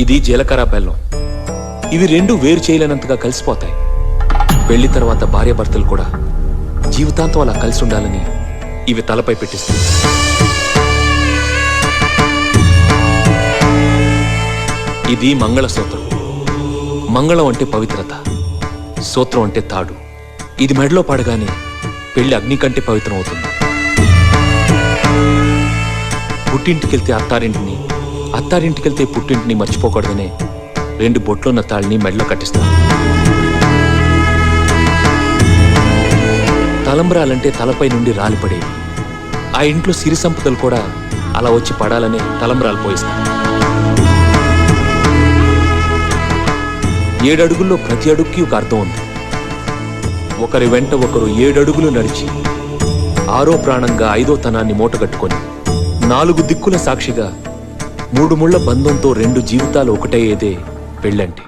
ఇది జీలకర్ర బెల్లం. ఇవి రెండు వేరు చేయలేనంతగా కలిసిపోతాయి. పెళ్ళి తర్వాత భార్యాభర్తలు కూడా జీవితాంతం అలా కలిసి ఉండాలని ఇవి తలపై పెట్టిస్తుంది ఇది మంగళసూత్రం మంగళం అంటే పవిత్రత. సూత్రం అంటే తాడు. ఇది మెడలో పడగానే పెళ్ళి అగ్ని కంటే పవిత్రం అవుతుంది. పుట్టింటికెళ్తే అత్తారింటిని అత్తారింటికెళ్తే పుట్టింటిని మర్చిపోకూడదనే రెండు బొట్లున్న తాళ్ళని మెడలో కట్టిస్తా తలంబ్రాలంటే తలపై నుండి రాలిపడేవి. ఆ ఇంట్లో సిరి సంపదలు కూడా అలా వచ్చి పడాలనే తలంబ్రాలు పోయిస్తా ఏడడుగుల్లో ప్రతి అడుగుకి ఒక అర్థం ఉంది. ఒకరి వెంట ఒకరు ఏడడుగులు నడిచి ఆరో ప్రాణంగా ఐదో తనాన్ని మూటగట్టుకొని నాలుగు దిక్కుల సాక్షిగా మూడు ముళ్ళ బంధంతో రెండు జీవితాలు ఒకటయ్యేదే పెళ్ళంటే.